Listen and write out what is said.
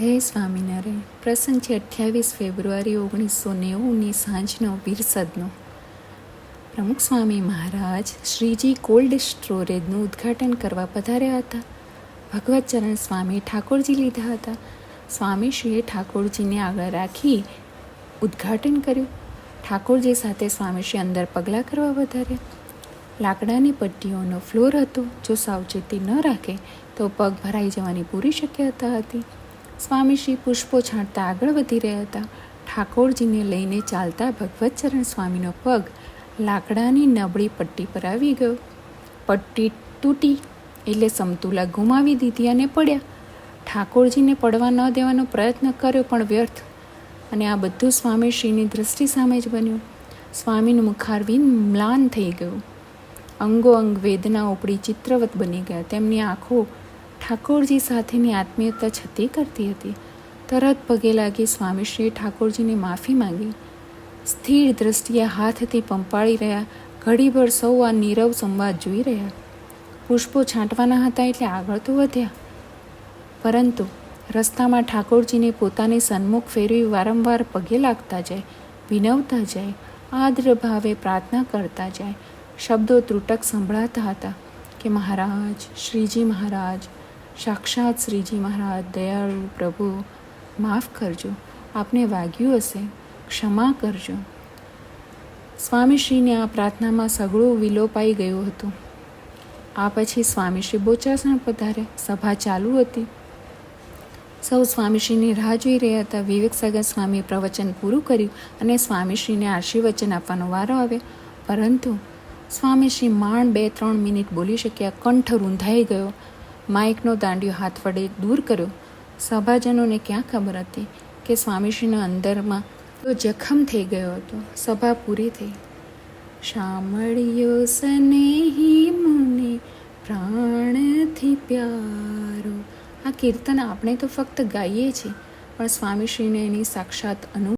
હે સ્વામિનારાયણ પ્રસંગ છે અઠ્યાવીસ ફેબ્રુઆરી ઓગણીસો નેવુંની સાંજનો વિરસદનો પ્રમુખ સ્વામી મહારાજ શ્રીજી કોલ્ડ સ્ટોરેજનું ઉદ્ઘાટન કરવા પધાર્યા હતા. ભગવતચરણ સ્વામી ઠાકોરજી લીધા હતા. સ્વામીશ્રીએ ઠાકોરજીને આગળ રાખી ઉદ્ઘાટન કર્યું. ઠાકોરજી સાથે સ્વામીશ્રી અંદર પગલાં કરવા વધાર્યા. લાકડાની પટ્ટીઓનો ફ્લોર હતો. જો સાવચેતી ન રાખે તો પગ ભરાઈ જવાની પૂરી શક્યતા હતી. સ્વામીશ્રી પુષ્પો છાંટતા આગળ વધી રહ્યા હતા. ઠાકોરજીને લઈને ચાલતા ભગવતચરણ સ્વામીનો પગ લાકડાની નબળી પટ્ટી પર આવી ગયો. પટ્ટી તૂટી એટલે સમતુલા ગુમાવી દીધી અને પડ્યા. ઠાકોરજીને પડવા ન દેવાનો પ્રયત્ન કર્યો પણ વ્યર્થ અને આ બધું સ્વામીશ્રીની દૃષ્ટિ સામે જ બન્યું. સ્વામીનું મુખારવિંદ મ્લાન થઈ ગયું. અંગો અંગ વેદના ઉપડી ચિત્રવત બની ગયા. તેમની આંખો ઠાકોરજી સાથેની આત્મીયતા છતી કરતી હતી. તરત પગે લાગી સ્વામીશ્રીએ ઠાકોરજીની માફી માંગી. સ્થિર દ્રષ્ટિએ હાથથી પંપાળી રહ્યા, ઘડીભર સૌ આ નીરવ સંવાદ જોઈ રહ્યા. પુષ્પો છાંટવાના હતા એટલે આગળ તો વધ્યા. પરંતુ રસ્તામાં ઠાકોરજીને પોતાની સન્મુખ ફેરવી વારંવાર પગે લાગતા જાય, વિનવતા જાય, આદ્ર ભાવે પ્રાર્થના કરતા જાય, શબ્દો ત્રુટક સંભળાતા હતા કે મહારાજ, શ્રીજી મહારાજ સાક્ષાત શ્રીજી મહારાજ, દયાળુ પ્રભુ, માફ કરજો, આપને વાગ્યું હશે, ક્ષમા કરજો. સ્વામીશ્રીને આ પ્રાર્થનામાં સઘળું વિલોપાઈ ગયું હતું. આ પછી સ્વામીશ્રી બોચાસણ પધાર્યા સભા ચાલુ હતી. સૌ સ્વામીશ્રીની રાહ જોઈ રહ્યા હતા, વિવેક સાગર સ્વામી પ્રવચન પૂરું કર્યું અને સ્વામીશ્રીને આશીર્વચન આપવાનો વારો આવ્યો. પરંતુ સ્વામીશ્રી માંડ બે ત્રણ મિનિટ બોલી શક્યા, કંઠ રૂંધાઈ ગયો. માઇકનો દાંડિયો હાથ વડે દૂર કર્યો. સભાજનોને ક્યાં ખબર હતી કે સ્વામીશ્રીના અંદરમાં તો જખમ થઈ ગયો હતો. સભા પૂરી થઈ. શામળિયો સનેહી મુને, પ્રાણથી પ્યારો. આ કીર્તન આપણે તો ફક્ત ગાઈએ છીએ, પણ સ્વામીશ્રીને એની સાક્ષાત અનુ